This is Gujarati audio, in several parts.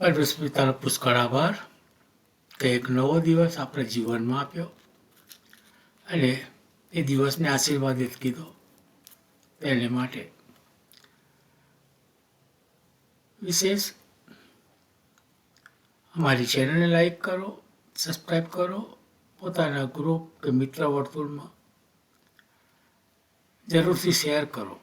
પરમેશ્વર પિતાનો પુષ્કળ આભાર કે એક નવો દિવસ આપણે જીવનમાં આપ્યો. અને એ દિવસને આશીર્વાદિત કીધો તેને માટે. વિશેષ, અમારી ચેનલને લાઈક કરો સબસ્ક્રાઈબ કરો, પોતાના ગ્રુપ કે મિત્ર વર્તુળમાં જરૂરથી શેર કરો.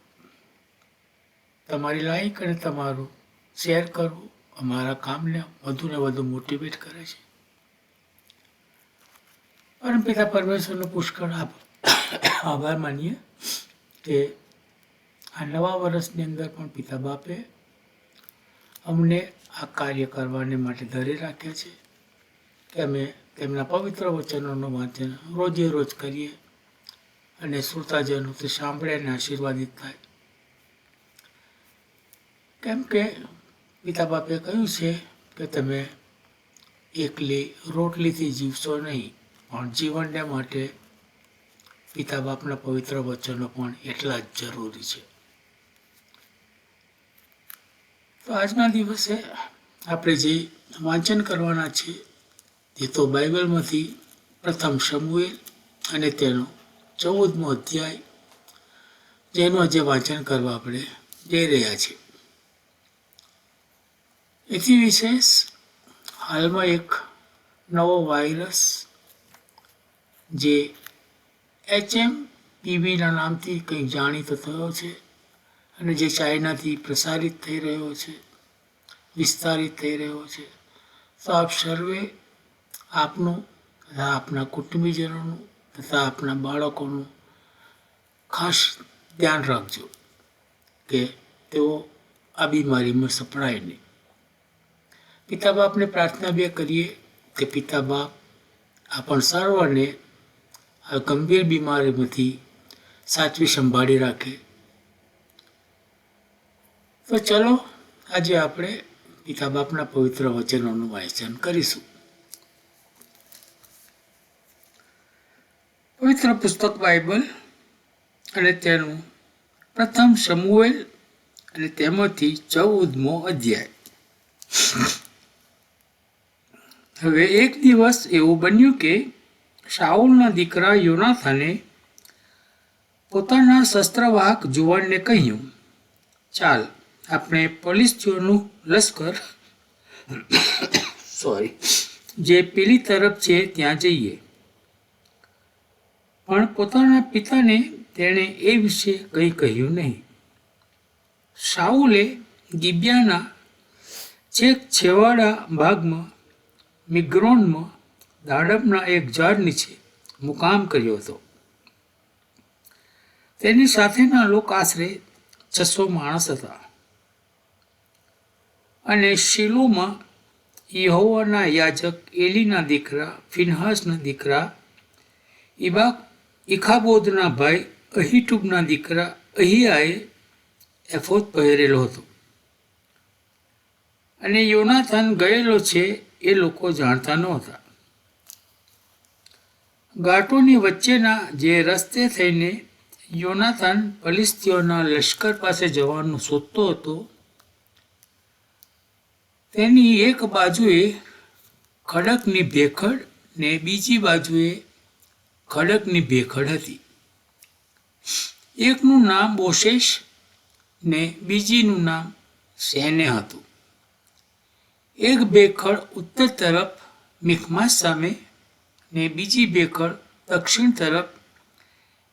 તમારી લાઈક અને તમારું શેર કરવું અમારા કામને વધુ ને વધુ મોટિવેટ કરે છે. પરમ પિતા પરમેશ્વરનો પુષ્કળ આપ, આભાર માનીએ કે આ નવા વર્ષની અંદર પણ પિતા બાપે અમને આ કાર્ય કરવાને માટે ધરી રાખ્યા છે કે અમે તેમના પવિત્ર વચનોનું વાંચન રોજે રોજ કરીએ અને શ્રોતાજનો તે સાંભળે અને આશીર્વાદિત થાય. કેમ કે પિતા બાપે કહ્યું છે કે તમે એકલી રોટલીથી જીવશો નહીં, પણ જીવનને માટે પિતા બાપના પવિત્ર વચનો પણ એટલા જ જરૂરી છે. તો આજના દિવસે આપણે જે વાંચન કરવાના છે, તે તો બાઇબલમાંથી પ્રથમ સમુએલ અને તેનો ચૌદમો અધ્યાય, જેનું આજે વાંચન કરવા આપણે જઈ રહ્યા છીએ. એથી વિશેષ હાલમાં એક નવો વાયરસ જે એચએમ પીવીના નામથી કંઈક જાણીતો થયો છે અને જે ચાઇનાથી પ્રસારિત થઈ રહ્યો છે વિસ્તારિત થઈ રહ્યો છે તો આપ સર્વે આપનું તથા આપના કુટુંબીજનોનું તથા આપના બાળકોનું ખાસ ધ્યાન રાખજો કે તેઓ આ બીમારીમાં સપડાય નહીં પિતા બાપને પ્રાર્થના બે કરીએ કે પિતા બાપ આપણ સર્વને આ ગંભીર બીમારીમાંથી સાચવી સંભાળી રાખે. તો ચલો, આજે આપણે પિતા બાપના પવિત્ર વચનોનું વાંચન કરીશું. પવિત્ર પુસ્તક બાઇબલ અને તેનું પ્રથમ સમુએલ અને તેમાંથી ચૌદમો અધ્યાય. હવે એક દિવસ એવું બન્યું કે શાઉલના દીકરા યોનાથાને પોતાના શસ્ત્રવાહક જુવાનને કહ્યું, ચાલ, આપણે પોલીસટીઓનું લશ્કર સોરી જે પેલી તરફ છે ત્યાં જઈએ. પણ પોતાના પિતાને તેણે એ વિશે કંઈ કહ્યું નહીં. શાઉલે ગિબિયાના છેક છેવાડા ભાગમાં મિગ્રોનમાં દાડમના એક ઝાડ નીચે મુકામ કર્યો હતો. તેની સાથેના લોકો આશરે છસો માણસ હતા. અને શિલોમાં યહોવાના યાજક એલીના દીકરા, ફિનહાસના દીકરા ઇબા ઇખાબોદના ભાઈ, અહીટુબના દીકરા, અહિયાએ એફોદ પહેરેલો હતો. અને યોનાથાન ગયેલો છે એ લોકો જાણતા નહોતા. ગાટોની વચ્ચેના જે રસ્તે થઈને યોનાથાન પલિસ્તીઓના લશ્કર પાસે જવાનું શોધતો હતો, તેની એક બાજુએ ખડકની ભેખડ ને બીજી બાજુએ ખડકની ભેખડ હતી. એકનું નામ બોશેશ ને બીજીનું નામ સેને હતું. એક ભેખડ ઉત્તર તરફ મિખમાસ સામે ને બીજી ભેખડ દક્ષિણ તરફ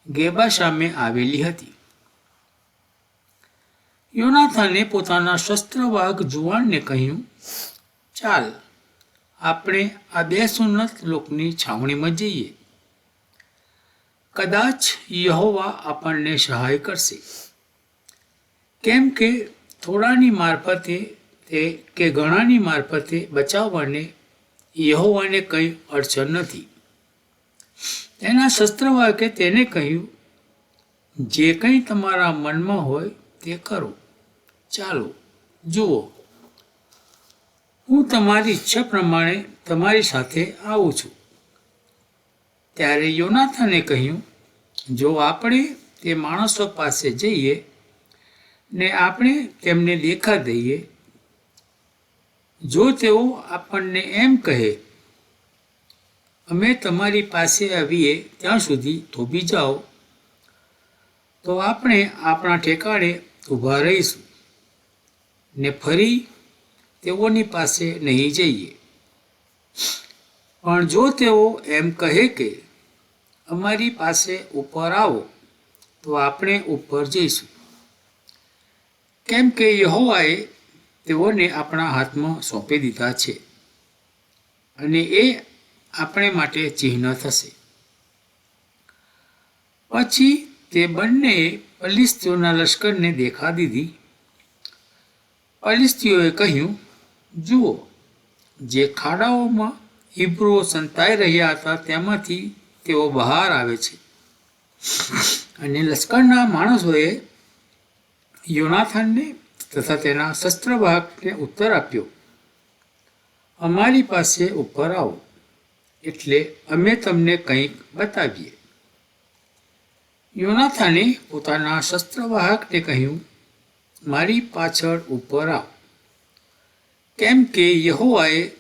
ગેબા સામે આવેલી હતી. યોનાથાને પોતાના શસ્ત્રવાહક જુવાનને કહ્યું, ચાલ, આપણે આ બે સુન્નત લોકની છાવણીમાં જઈએ. કદાચ યહોવા આપણને સહાય કરશે. કેમ કે થોડાની મારફતે તે કે ઘણાની મારફતે બચાવવાને યહોવાને કંઈ અડચણ નથી. તેના શસ્ત્રવાકે તેને કહ્યું, જે કંઈ તમારા મનમાં હોય તે કરો. ચાલો, જુઓ. હું તમારી ઈચ્છા પ્રમાણે તમારી સાથે આવું છું. ત્યારે યોનાથાને કહ્યું, જો આપણે તે માણસો પાસે જઈએ ને આપણે તેમને દેખા દઈએ જો તેઓ આપણને એમ કહે, અમે તમારી પાસે આવીએ ત્યાં સુધી થોભી જાઓ, તો આપણે આપણા ઠેકાણે ઊભા રહીશું ને ફરી તેઓની પાસે નહીં જઈએ. પણ જો તેઓ એમ કહે કે, અમારી પાસે ઉપર આવો, તો આપણે ઉપર જઈશું. કેમ કે યહોવાએ તેઓને આપણા હાથમાં સોંપી દીધા છે. અને એ આપણે માટે ચિહ્ન થશે. પછી તે બંનેએ પલિસ્તીઓના લશ્કરને દેખા દીધી. પલિસ્તીઓએ કહ્યું, જુઓ, જે ખાડાઓમાં હિબ્રુઓ સંતાઈ રહ્યા હતા, તેમાંથી તેઓ બહાર આવે છે. અને લશ્કરના માણસોએ યોનાથાનને તથા તેના શસ્ત્રવાહકને ઉત્તર આપ્યો, અમારી પાસે ઉપર આવો, એટલે અમે તમને કંઈક બતાવીએ. યોનાથાને પોતાના શસ્ત્રવાહકને કહ્યું, મારી પાછળ ઉપર આવ. કેમ કે યહોવાએ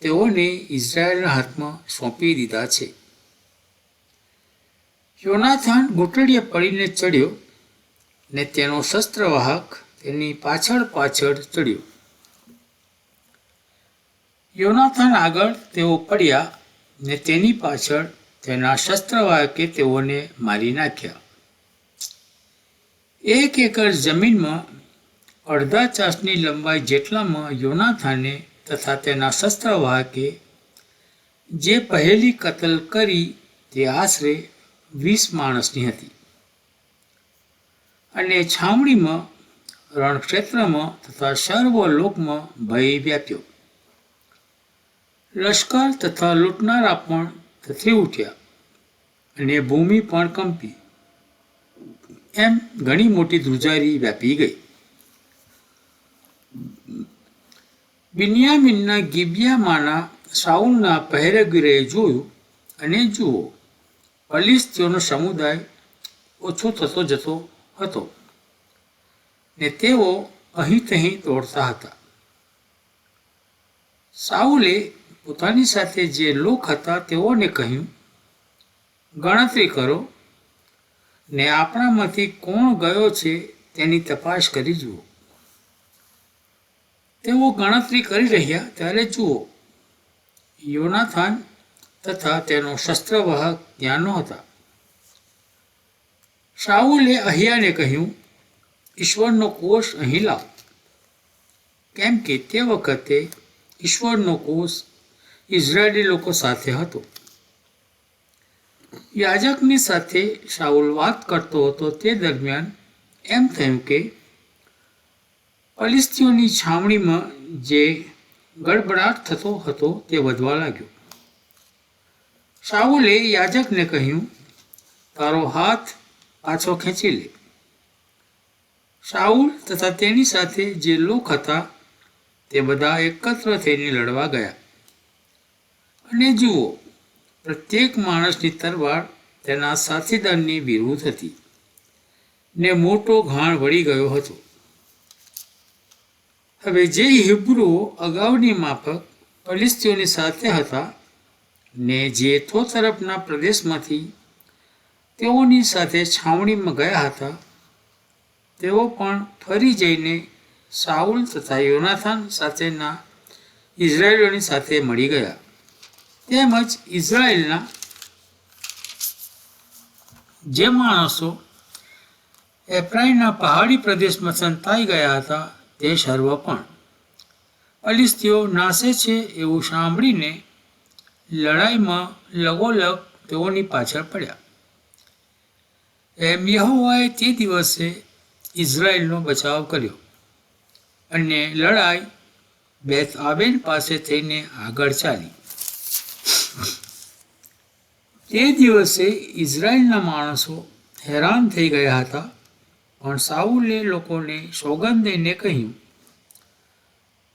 તેઓને ઇઝરાયલના હાથમાં સોંપી દીધા છે. યોનાથાન ઘૂંટડીએ પડીને ચડ્યો ને તેનો શસ્ત્રવાહક તેની પાછળ પાછળ ચડ્યો. યોનાથાન આગળ તેઓ પડ્યા ને તેની પાછળ તેના શસ્ત્રવાહકે તેઓને મારી નાખ્યા. એક એકર જમીનમાં અડધા ચાસની લંબાઈ જેટલામાં યોનાથાને તથા તેના શસ્ત્રવાહકે જે પહેલી કતલ કરી તે આશરે વીસ માણસની હતી. અને છાવણીમાં રણક્ષેત્રમાં તથા સર્વ લોકમાં ભય વ્યાપ્યો લશ્કર તથા લૂંટનારા પણ તથી ઉઠ્યા અને ભૂમિ પણ કંપી એમ ઘણી મોટી ધ્રુજારી વ્યાપી ગઈ બિન્યામિનના ગિબિયામાંના સાઉલના પહેરેગીરે જોયું અને જુઓ ફલિસ્તીઓનો સમુદાય ઓછો થતો જતો હતો ને તેઓ અહીં તહીં દોડતા હતા. સાઉલે પોતાની સાથે જે લોક હતા તેઓને કહ્યું, ગણતરી કરો ને આપણામાંથી કોણ ગયો છે તેની તપાસ કરી જુઓ. તેઓ ગણતરી કરી રહ્યા ત્યારે જુઓ, યોનાથાન તથા તેનો શસ્ત્રવાહક ત્યાંનો હતા શાહુલે અહિયાને કહ્યું ઈશ્વરનો કોષ અહીં લાવ. કેમ કે તે વખતે ઈશ્વરનો કોષ ઇઝરાયેલી લોકો સાથે હતો. યાજકની સાથે શાઉલ વાત કરતો હતો તે દરમિયાન એમ થયું કે પલિસ્તીઓની છાવણીમાં જે ગડબડાટ થતો હતો તે વધવા લાગ્યો. શાઉલે યાજકને કહ્યું, તારો હાથ પાછો ખેંચી લે. શાઉલ તથા તેની સાથે જે લોક હતા, તે બધા એકત્ર થઈને લડવા ગયા. અને જુઓ, પ્રત્યેક માણસની તરવાર તેના સાથીદારની વિરુદ્ધ હતી ને મોટો ઘાણ વળી ગયો હતો. હવે જે હિબ્રુઓ અગાઉની માફક પલિસ્તીઓની સાથે હતા ને જે થો તરફના પ્રદેશમાંથી તેઓની સાથે છાવણીમાં ગયા હતા તેઓ પણ ફરી જઈને સાઉલ તથા યોનાથાન સાથેના ઇઝરાયેલોની સાથે મળી ગયા. તેમજ ઇઝરાયેલના જે માણસો એપ્રાઇના પહાડી પ્રદેશમાં સંતાઈ ગયા હતા તે સર્વ પણ. ફલિસ્તીઓ નાશે છે એવું સાંભળીને લડાઈમાં લગોલગ તેઓની પાછળ પડ્યા. એમ યહોવાએ તે દિવસે ઇઝરાયલનો બચાવ કર્યો અને લડાઈ બેથ આબેન પાસે થઈને આગળ ચાલી. તે દિવસે ઇઝરાયલના માણસો હેરાન થઈ ગયા હતા, પણ સાઉલે લોકોને સોગંદ દઈને કહ્યું,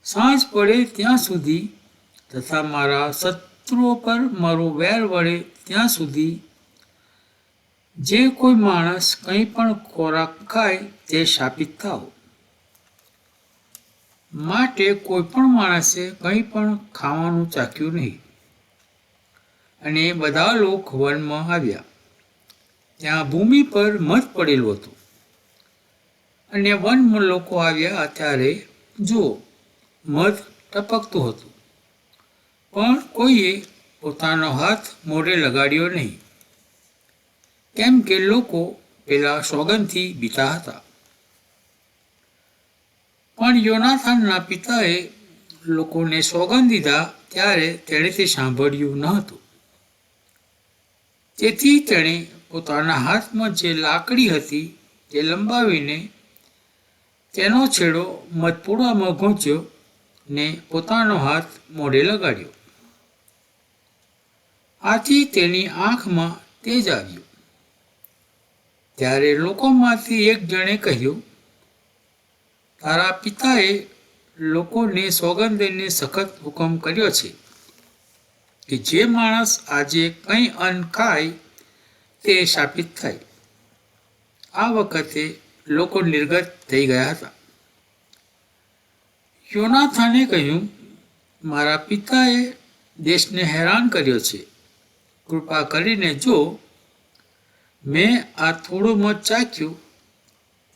સાંજ પડે ત્યાં સુધી તથા મારા શત્રુઓ પર મારો વેર વળે ત્યાં સુધી જે કોઈ માણસ કંઈ પણ ખોરાક ખાય તે શાપિત થાવ માટે કોઈ પણ માણસે કંઈ પણ ખાવાનું ચાખ્યું નહીં. અને બધા લોકો વનમાં આવ્યા. ત્યાં ભૂમિ પર મધ પડેલું હતું. અને વનમાં લોકો આવ્યા ત્યારે જો મધ ટપકતું હતું. પણ કોઈએ પોતાનો હાથ મોઢે લગાડ્યો નહીં. કેમ કે લોકો પેલા સોગંદથી બીતા હતા. પણ યોનાથાનના પિતાએ લોકોને સોગંદ દીધા ત્યારે તેણે તે સાંભળ્યું ન હતું. તેથી તેણે પોતાના હાથમાં જે લાકડી હતી તે લંબાવીને તેનો છેડો મધપુડામાં ગૂંચ્યો ને પોતાનો હાથ મોઢે લગાડ્યો. આથી તેની આંખમાં તેજ આવ્યું. ત્યારે લોકોમાંથી એક જણે કહ્યું, તારા પિતાએ લોકોને સોગંદ દઈને સખત હુકમ કર્યો છે કે જે માણસ આજે કંઈ અન્ન ખાય તે શાપિત થાય. આ વખતે લોકો નિર્ગત થઈ ગયા હતા. યોનાથાને કહ્યું, મારા પિતાએ દેશને હેરાન કર્યો છે. કૃપા કરીને જો મેં આ થોડું મત ચાખ્યું.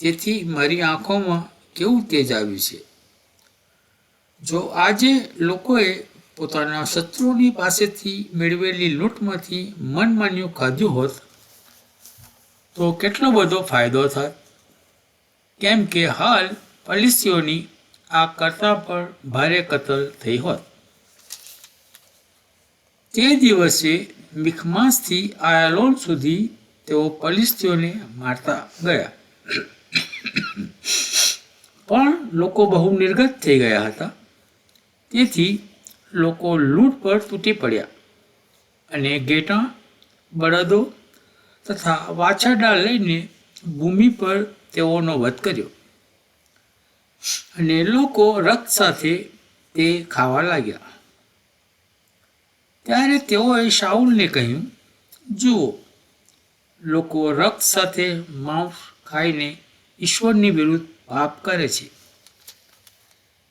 તેથી મારી આંખોમાં કેવું તેજ આવ્યું છે? જો આજે લોકોએ પોતાના શત્રુની પાસેથી મેળવેલી લૂંટમાંથી મનમાન્યું ખાધ્યું હોત, તો કેટલો બધો ફાયદો થાય? કેમ કે હાલ પલિસ્તીઓની આ કરતા પર ભારે કતલ થઈ હોત. તે દિવસે મિખમાસથી આયાલોન સુધી તેઓ પલિસ્તીઓને મારતા ગયા. પણ લોકો બહુ નિર્ગત થઈ ગયા હતા. તેથી લોકો લૂંટ પર તૂટી પડ્યા અને ગેટા, બળદો તથા વાછરડા લઈને ભૂમિ પર તેઓનો વધ કર્યો. અને લોકો રક્ત સાથે તે ખાવા લાગ્યા. ત્યારે તેઓએ શાઉલને કહ્યું, જુઓ લોકો રક્ત સાથે માંસ ખાઈને ઈશ્વરની વિરુદ્ધ પાપ કરે છે.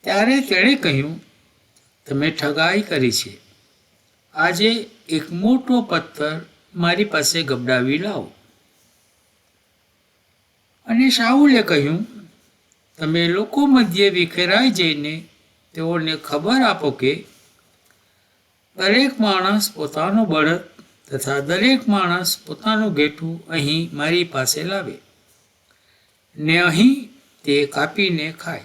ત્યારે તેણે કહ્યું, તમે ઠગાઈ કરી છે. આજે એક મોટો પથ્થર મારી પાસે ગબડાવી લાવો. અને શાહુલે કહ્યું, તમે લોકો મધ્યે વિખેરાઈ જઈને તેઓને ખબર આપો કે દરેક માણસ પોતાનો બળદ તથા દરેક માણસ પોતાનું ગેઠું અહીં મારી પાસે લાવે ને અહીં તે કાપીને ખાય.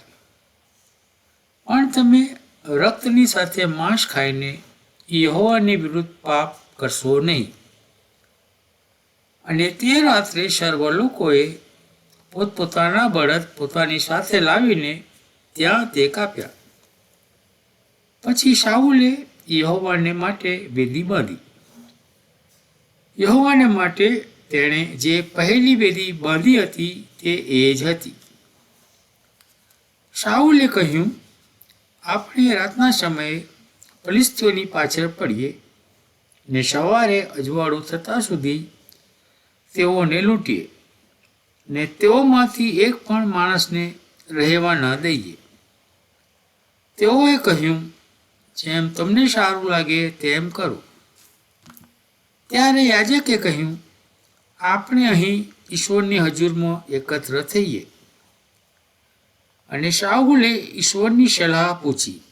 પણ તમે રક્તની સાથે માંસ ખાઈને યહોવાની વિરુદ્ધ પાપ કરશો નહીં. અને તે રાત્રે સર્વ લોકોએ પોતપોતાના બળદ પોતાની સાથે લાવીને ત્યાં તે કાપ્યા. પછી શાહુલે યહોવાને માટે વેદી બાંધી. યહોવાને માટે તેણે જે પહેલી વેદી બાંધી હતી તે એ જ હતી. શાઉલે કહ્યું, આપણે રાતના સમયે ફલિસ્તીઓની પાછળ પડીએ ને સવારે અજવાળું થતાં સુધી તેઓને લૂંટીએ ને તેઓમાંથી એક પણ માણસને રહેવા ન દઈએ. તેઓએ કહ્યું, જેમ તમને સારું લાગે તેમ કરો. ત્યારે યાજકે કહ્યું, આપણે અહીં ઈશ્વરની હજુરમાં એકત્ર થઈએ. અને શાહુલે ઈશ્વરની સલાહ પૂછી,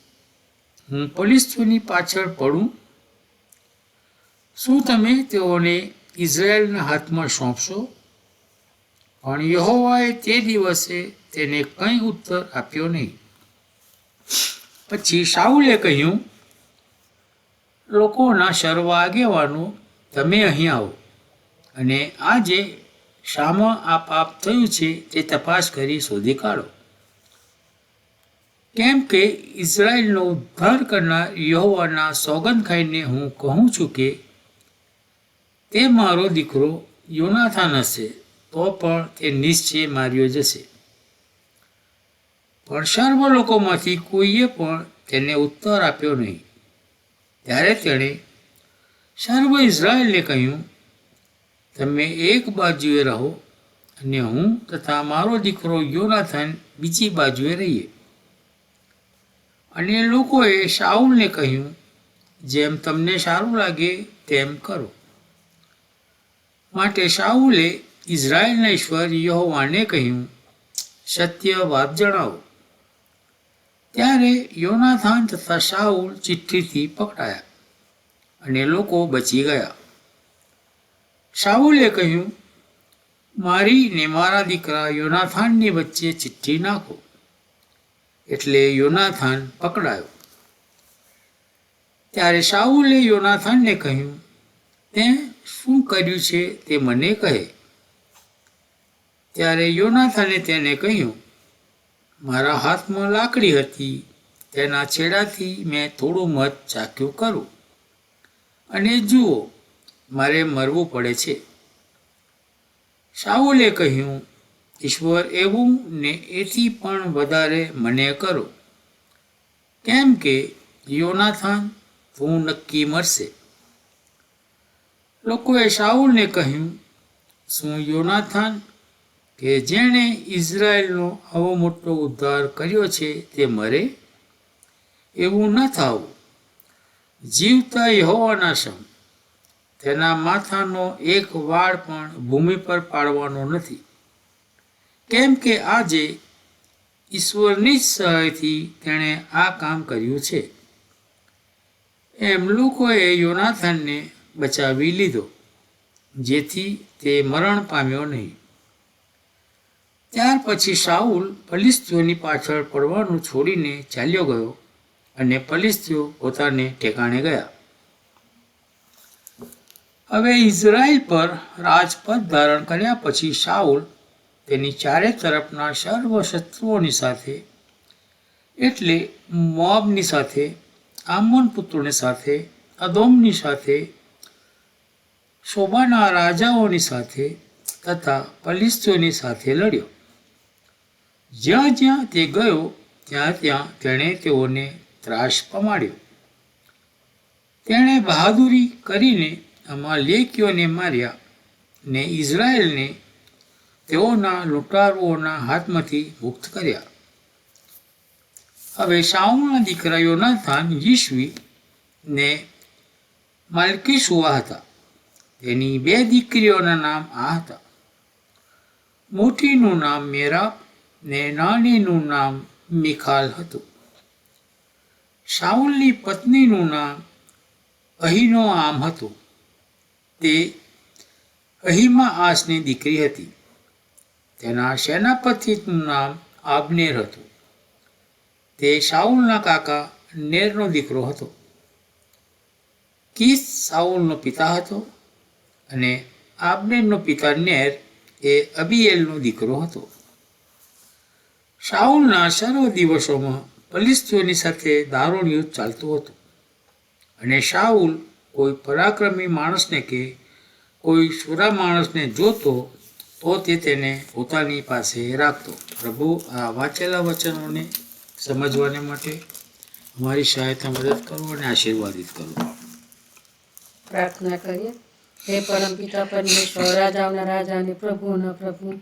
હું પોલીસની પાછળ પડું? શું તમે તેઓને ઇઝરાયલના હાથમાં સોંપશો? પણ યહોવાએ તે દિવસે તેને કંઈ ઉત્તર આપ્યો નહીં. પછી શાહુલે કહ્યું, લોકોના સર્વ આગેવાનો તમે અહીં આવો. અને આજે શામાં આ પાપ થયું છે તે તપાસ કરી શોધી કાઢો. કેમ કે ઇઝરાયલનો ઉદ્ધાર કરનાર યહોવાના સોગંદ ખાઈને હું કહું છું કે તે મારો દીકરો યોનાથાન હશે, તો પણ તે નિશ્ચય માર્યો જશે. પણ સર્વ લોકોમાંથી કોઈએ પણ તેને ઉત્તર આપ્યો નહીં. ત્યારે તેણે સર્વ ઇઝરાયલને કહ્યું, તમે એક બાજુએ રહો અને હું તથા મારો દીકરો યોનાથાન બીજી બાજુએ રહીએ. અને લોકોએ શાઉલને કહ્યું, જેમ તમને સારું લાગે તેમ કરો. માટે શાઉલે ઇઝરાયલના ઈશ્વર યહોવાને કહ્યું, સત્ય વાત જણાવો. ત્યારે યોનાથાન તથા શાઉલ ચિઠ્ઠીથી પકડાયા. અને લોકો બચી ગયા. શાઉલે કહ્યું, મારી ને મારા દીકરા યોનાથાનની વચ્ચે ચિઠ્ઠી નાખો. એટલે યોનાથાન પકડાયો. ત્યારે શાઉલે યોનાથાનને કહ્યું, તે શું કર્યું છે તે મને કહે. ત્યારે યોનાથાને તેને કહ્યું, મારા હાથમાં લાકડી હતી, તેના છેડાથી મેં થોડું મધ ચાખ્યું કરું. અને જુઓ, મારે મરવું પડે છે. શાહુલે કહ્યું, ઈશ્વર, એવું ને એથી પણ વધારે મને કરો. કેમ કે યોનાથાન તું નક્કી મરશે. લોકોએ શાહુલને કહ્યું, શું યોનાથાન, કે જેણે ઇઝરાયલનો આવો મોટો ઉદ્ધાર કર્યો છે, તે મરે? એવું ન થાવું. જીવતા યહોવાના સમ તેના માથાનો એક વાળ પણ ભૂમિ પર પાડવાનો નથી. કેમ કે આજે ઈશ્વરની જ સહાયથી તેણે આ કામ કર્યું છે. એમ લોકોએ યોનાથાનને બચાવી લીધો, જેથી તે મરણ પામ્યો નહીં. ત્યાર પછી શાઉલ ફલિસ્તીઓની પાછળ પડવાનું છોડીને ચાલ્યો ગયો. અને ફલિસ્તીઓ પોતાને ઠેકાણે ગયા. હવે ઇઝરાયલ પર રાજપદ ધારણ કર્યા પછી શાઉલ તેની ચારે તરફના સર્વ શત્રુઓની સાથે, એટલે મોબની સાથે, આમોન પુત્રોની સાથે, અદોમની સાથે શોભાના રાજાઓની સાથે તથા પલિસ્તીઓની સાથે લડ્યો. જ્યાં જ્યાં તે ગયો, ત્યાં ત્યાં તેણે તેઓને ત્રાસ પમાડ્યો. તેણે બહાદુરી કરીને અમાલેકીઓને માર્યા ને ઇઝરાયલને તેઓના લૂંટારુઓના હાથમાંથી મુક્ત કર્યા. હવે શાઉલના દીકરા યોનાથાન યીશવી ને માલકીસુઆ હતા. તેની બે દીકરીઓના નામ આ હતા. મોટીનું નામ મેરાબ ને નાનીનું નામ મિખાલ હતું. શાઉલની પત્નીનું નામ અહીનો આમ હતું. તે અહીમા આસની દીકરી હતી. તેના સેનાપતિનું નામ આબનેર હતું. તે શાઉલના કાકા નેરનો દીકરો હતો. કિસ સાઉલનો પિતા હતો અને આબનેરનો પિતા નેર એ અબીએલનો દીકરો હતો. શાઉલના સર્વ દિવસોમાં ફલિસ્તીઓની સાથે દારૂણ યુદ્ધ ચાલતું હતું. અને શાઉલ કોઈ પરાક્રમી માણસને કે કોઈ સુરા માણસને જોતો, તો તે તેને પોતાની પાસે રાખતો. પ્રભુ, આ વાંચેલા વચનોને સમજવાને માટે અમારી સહાયતા મદદ કરો અને આશીર્વાદિત કરો. પ્રાર્થના કરીએ. હે પરમ પિતા પરમેશ્વર, રાજાઓના રાજા અને પ્રભુઓના પ્રભુ,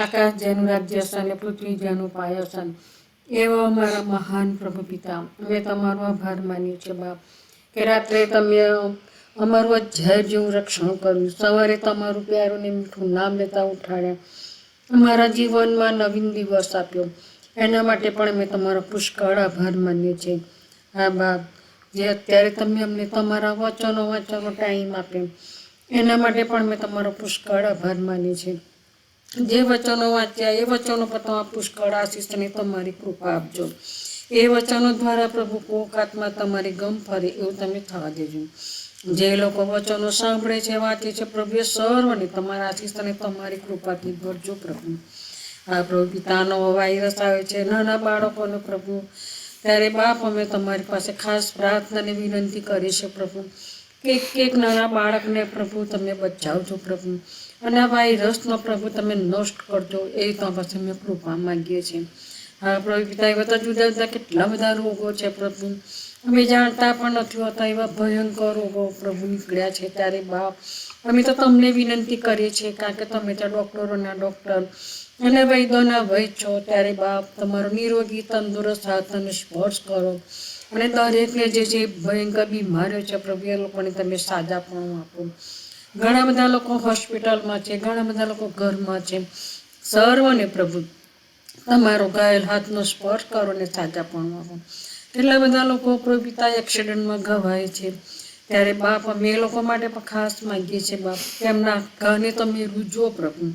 આકાશ જેનું રાજ્ય છે અને પૃથ્વી જેનું પાયો છે. એવો અમારા મહાન પ્રભુ પિતા અમે તમારો આભાર માન્યો છે, બાપ. કે રાત્રે તમે અમારું ઝેર જેવું રક્ષણ કર્યું. સવારે તમારું પ્યારું ને મીઠું નામ લેતા ઉઠાડ્યા. અમારા જીવનમાં નવીન દિવસ આપ્યો. એના માટે પણ અમે તમારો પુષ્કળ આભાર માનીએ છીએ. હા, બાપ. જે અત્યારે તમે અમને તમારા વચનો વાંચવાનો ટાઈમ આપ્યો. એના માટે પણ મેં તમારો પુષ્કળ આભાર માનીએ છીએ. જે વચનો વાંચ્યા, એ વચનો પર તમારા પુષ્કળ આશીષ અને તમારી કૃપા આપજો. એ વચનો દ્વારા પ્રભુ કોકાતમાં તમારી ગમ ફરે એવું તમે થવા દેજો. જે લોકો વચનો સાંભળે છે, વાંચે છે, પ્રભુએ સર્વને તમારા આશીષ અને તમારી કૃપાથી ભરજો પ્રભુ. આ પ્રભુ પિતાનો વાયરસ આવે છે, નાના બાળકોનો પ્રભુ. ત્યારે બાપ અમે તમારી પાસે ખાસ પ્રાર્થના અને વિનંતી કરી છે પ્રભુ. એક એક નાના બાળકને પ્રભુ તમે બચાવજો પ્રભુ. અને આ રસનો પ્રભુ તમે નષ્ટ કરજો એ તમારી પાસે અમે કૃપા માગીએ છીએ. હા, પ્રભુ પિતા, એવા તો જુદા જુદા કેટલા બધા રોગો છે પ્રભુ. અમે જાણતા પણ નથી હોતા એવા ભયંકર રોગો પ્રભુ નીકળ્યા છે ત્યારે બાપ. અમે તો તમને વિનંતી કરીએ છીએ કારણ કે તમે ત્યાં ડૉક્ટરોના ડૉક્ટર અને વૈદ્યોના વૈદ છો ત્યારે બાપ, તમારો નિરોગી, તંદુરસ્ત હાથ અને સ્પર્શ કરો. અને દરેકને જે જે ભયંકર બીમારીઓ છે પ્રભુ, એ લોકોને તમે સાજાપણું આપો. ઘણા બધા લોકો હોસ્પિટલમાં છે, ઘણા બધા લોકો ઘરમાં છે. સર્વને પ્રભુ, તમારો ઘાયલ હાથનો સ્પર્શ કરો ને સાજાપણું આપો કેટલા બધા લોકો પ્રભુતા એક્સિડન્ટમાં ઘવાય છે. ત્યારે બાપ, અમે લોકો માટે પણ ખાસ માંગીએ છીએ બાપ તેમના ઘરને તમે રૂજો પ્રભુ.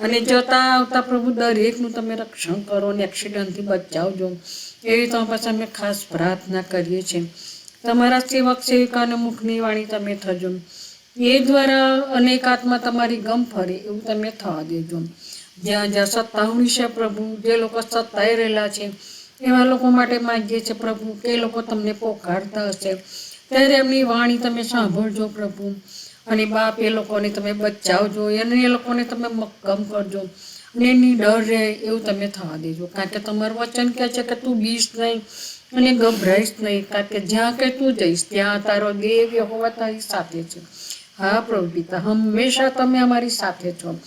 અને જતા આવતા પ્રભુ દરેકનું તમે રક્ષણ કરો અને એક્સિડન્ટથી બચાવજો. એવી તો પાસે અમે ખાસ પ્રાર્થના કરીએ છીએ. તમારા સેવક, સેવિકાને મુખની વાણી તમે થજો. એ દ્વારા અનેક આત્મા તમારી ગમ ફરે એવું તમે થવા દેજો. જ્યાં જ્યાં સત્તાવણી છે પ્રભુ, જે લોકો સત્તાએ રહેલા છે, એવા લોકો માટે માગીએ છીએ પ્રભુ કે લોકો તમને પોકારતા હશે. ત્યારે એમની વાણી તમે સાંભળજો પ્રભુ અને બાપ એ લોકોને તમે બચાવજો અને એ લોકોને તમે મક્કમ કરજો. અને એની ડર રહે એવું તમે થવા દેજો. કારણ કે તમારું વચન કહે છે કે તું બીશ નહીં અને ગભરાઈશ નહીં. કારણ કે જ્યાં કે તું જઈશ, ત્યાં તારો દેવ હોવા તારી સાથે છે. હા, પ્રભુ પિતા, હંમેશા તમે અમારી સાથે છો.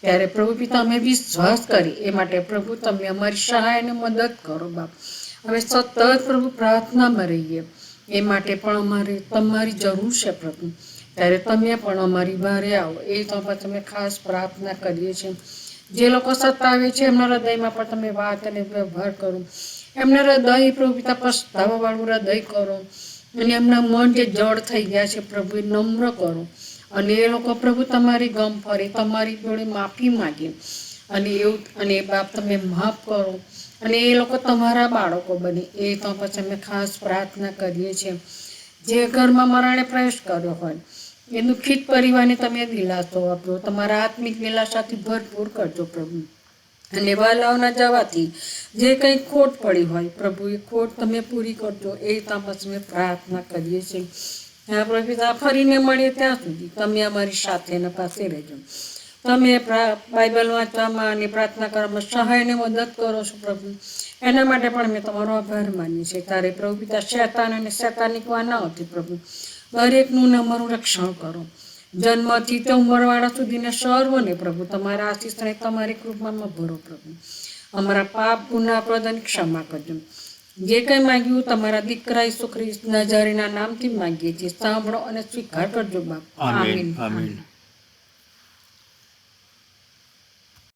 ત્યારે પ્રભુ પિતા, અમે વિશ્વાસ કરી એ માટે પ્રભુ, તમે અમારી સહાય અને મદદ કરો, બાપ. હવે સતત પ્રભુ પ્રાર્થનામાં રહીએ. એ માટે પણ અમારે, તમારી જરૂર છે, પ્રભુ. ત્યારે તમે પણ અમારી ભારે આવો. એ તો તમે ખાસ પ્રાર્થના કરીએ છીએ. જે લોકો સતાવે છે, એમના હૃદયમાં પણ તમે વાત અને વ્યવહાર કરો. એમના હૃદય પ્રભુ પિતા, પસ્તાવાવાળું હૃદય કરો. અને એમના મન જે જડ થઈ ગયા છે પ્રભુ નમ્ર કરો. અને એ લોકો, પ્રભુ, તમારી ગમ ફરે, તમારી જોડે માફી માગે. અને એવું, અને બાપ તમે માફ કરો. અને એ લોકો તમારા બાળકો બને. એ તો પછી અમે ખાસ પ્રાર્થના કરીએ છીએ. જે ઘરમાં મરાણે પ્રવેશ કર્યો હોય, એ દુઃખિત પરિવારને તમે દિલાસો આપો તમારા આત્મિક દિલાસાથી ભરપૂર કરજો પ્રભુ. અને વાલાઓના જવાથી જે કંઈ ખોટ પડી હોય પ્રભુ એ ખોટ તમે પૂરી કરજો, એ તાપસ અમે પ્રાર્થના કરીએ છીએ. હા, પ્રભુ ફરીને મળીએ ત્યાં સુધી. તમે અમારી સાથે અને પાસે રહેજો. તમે બાઇબલ વાંચવામાં અને પ્રાર્થના કરવામાં સહાય અને મદદ કરો છો, પ્રભુ. એના માટે પણ મેં તમારો આભાર માનીએ છીએ. તારે પ્રભુ પિતા શેતાન અને શેતાનિક વાના હતી, પ્રભુ. દરેકનું ને અમારું રક્ષણ કરો. જન્મથી તે ઉંમરવાળા સુધીને સર્વને પ્રભુ તમારા આશીષ અને તમારી કૃપામાં ભરો પ્રભુ. અમારા પાપ ગુના પ્રદાન ક્ષમા કરજો. જે કંઈ માંગ્યું તમારા દીકરા ઈસુ ખ્રિસ્ત નજારીના નામથી માંગીએ છીએ. સાંભળો અને સ્વીકાર કરજો બાપ. આમીન. આમીન.